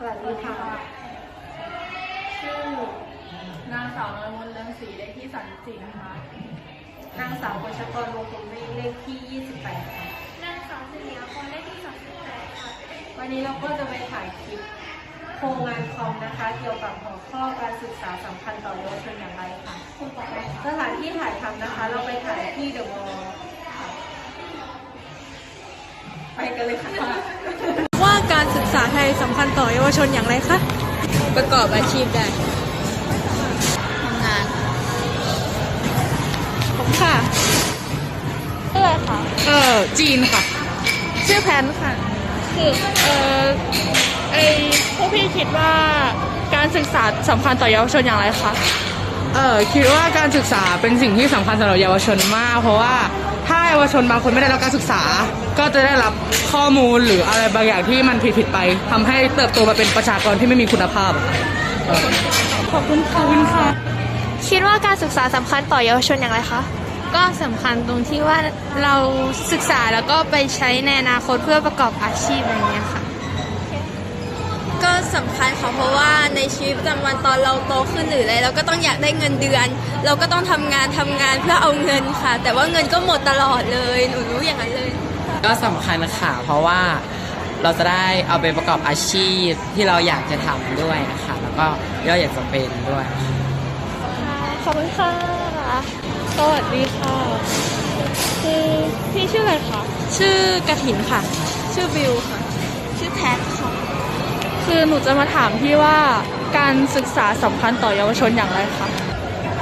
สวัสดีค่ะ ชื่อนางสาวละมุนเรืองศรีเลขที่สามสิบค่ะนางสาวกฤษกรวงศ์คงเมฆเลขที่ 28ค่ะนางสาวสิริยาพรเลขที่38ค่ะวันนี้เราก็จะไปถ่ายคลิปโครงงานคอมนะคะ เกี่ยวกับหัวข้อการศึกษาสำคัญต่อเยาวชนอย่างไรค่ะสถานที่ถ่ายทำนะคะ เราไปถ่ายที่เดอะมอลล์ค่ะไปกันเลยค่ะ ไทยสำคัญต่อเยาวชนอย่างไรคะ ประกอบอาชีพได้ทำงาน ผมค่ะชื่ออะไรคะ เออจีนค่ะ ชื่อแพนค่ะ คือเอ่อไอพวกพี่คิดว่าการศึกษาสำคัญต่อเยาวชนอย่างไรคะ เออคิดว่าการศึกษาเป็นสิ่งที่สำคัญสำหรับเยาวชนมาก เพราะว่า ถ้าเยาวชนบางคนไม่ได้รับการศึกษา ก็จะได้รับข้อมูลหรืออะไรบางอย่างที่มันผิดผิดๆไปทำให้เติบโตมาเป็นประชากรที่ไม่มีคุณภาพ ขอบคุณค่ะขอบคุณค่ะ คิดว่าการศึกษาสำคัญต่อเยาวชนอย่างไรคะ ก็สำคัญตรงที่ว่าเราศึกษาแล้วก็ไปใช้ในอนาคตเพื่อประกอบอาชีพอะไรเงี้ยค่ะก็ สำคัญค่ะเพราะว่าในชีวิตประจำวันตอนเราโตขึ้นหรืออะไรเราก็ต้องอยากได้เงินเดือน เราก็ต้องทำงานทำงานเพื่อเอาเงินค่ะ แต่ว่าเงินก็หมดตลอดเลยหนูรู้อย่างนั้นเลย ก็สำคัญค่ะเพราะว่าเราจะได้เอาไปประกอบอาชีพที่เราอยากจะทำด้วยนะคะแล้วก็เราอยากจะเป็นด้วยขอบคุณค่ะสวัสดีค่ะคือพี่ชื่ออะไรคะชื่อกระถินค่ะ ชื่อบิวค่ะ ชื่อแพทค่ะ คือหนูจะมาถามพี่ว่าการศึกษาสำคัญต่อเยาวชนอย่างไรคะ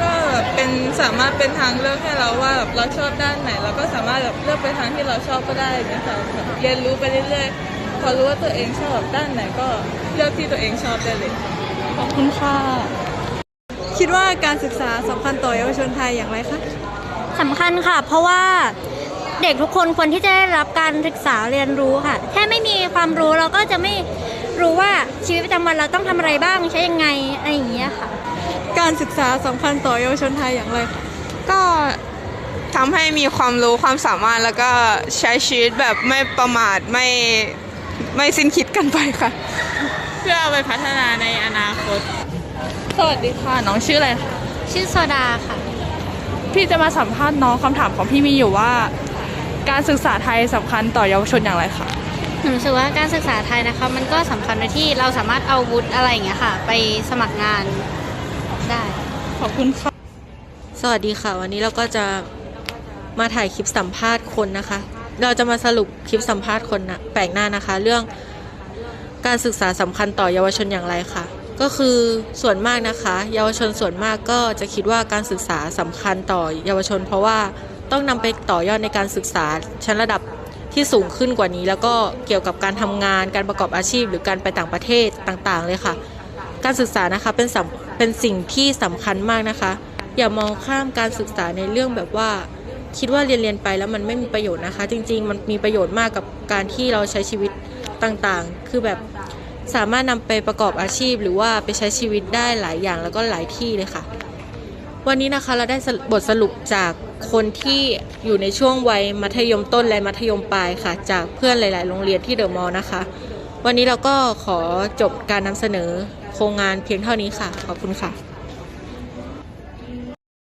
ก็แบบเป็นสามารถเป็นทางเลือกให้เราว่าแบบเราชอบด้านไหนเราก็สามารถแบบเลือกไปทางที่เราชอบก็ได้อย่างเงี้ยค่ะแบบเรียนรู้ไปเรื่อยๆพอรู้ว่าตัวเองชอบด้านไหนก็เลือกที่ตัวเองชอบได้เลยขอบคุณค่ะคิดว่าการศึกษาสำคัญต่อเยาวชนไทยอย่างไรคะสำคัญค่ะ เพราะว่าเด็กทุกคนควรที่จะได้รับการศึกษาเรียนรู้ค่ะ แค่ไม่มีความรู้เราก็จะไม่ รู้ว่าชีวิตประจำวันเราต้องทำอะไรบ้างใช้ยังไงอะไรอย่างเงี้ยค่ะ การศึกษาสำคัญต่อเยาวชนไทยอย่างไรคะก็ทำให้มีความรู้ความสามารถแล้วก็ใช้ชีวิตแบบไม่ประมาทไม่ไม่สิ้นคิดกันไปค่ะ เพื่อเอาไปพัฒนาในอนาคต สวัสดีค่ะ น้องชื่ออะไรคะชื่อโซดาค่ะ พี่จะมาสัมภาษณ์น้องคำถามของพี่มีอยู่ว่า การศึกษาไทยสำคัญต่อเยาวชนอย่างไรคะห นูรู้สึกว่าการศึกษาไทยนะคะ มันก็สำคัญในที่เราสามารถเอาวุฒิอะไรอย่างเงี้ยค่ะ ไปสมัครงานได้ ขอบคุณค่ะ สวัสดีค่ะ วันนี้เราก็จะมาถ่ายคลิปสัมภาษณ์คนนะคะ เราจะมาสรุปคลิปสัมภาษณ์คนนะแปลกหน้านะคะ เรื่องการศึกษาสำคัญต่อเยาวชนอย่างไรค่ะ ก็คือส่วนมากนะคะ เยาวชนส่วนมากก็จะคิดว่าการศึกษาสำคัญต่อเยาวชน เพราะว่าต้องนำไปต่อยอดในการศึกษาชั้นระดับ ที่สูงขึ้นกว่านี้ แล้วก็เกี่ยวกับการทำงานการประกอบอาชีพ หรือการไปต่างประเทศต่างๆ เลยค่ะ การศึกษานะคะเป็นสำเป็นสิ่งที่สำคัญมากนะคะ อย่ามองข้ามการศึกษาในเรื่องแบบว่า คิดว่าเรียนเรียนไปแล้วมันไม่มีประโยชน์นะคะ จริง ๆ มันมีประโยชน์มากกับการที่เราใช้ชีวิตต่างๆ คือแบบสามารถนำไปประกอบอาชีพ หรือว่าไปใช้ชีวิตได้หลายอย่างแล้วก็หลายที่เลยค่ะ วันนี้นะคะเราได้บทสรุปจาก คนที่อยู่ในช่วงวัยมัธยมต้นและมัธยมปลายค่ะ จากเพื่อนหลาย ๆ โรงเรียนที่เดอะมอลล์นะคะ วันนี้เราก็ขอจบการนำเสนอโครงงานเพียงเท่านี้ค่ะ ขอบคุณค่ะ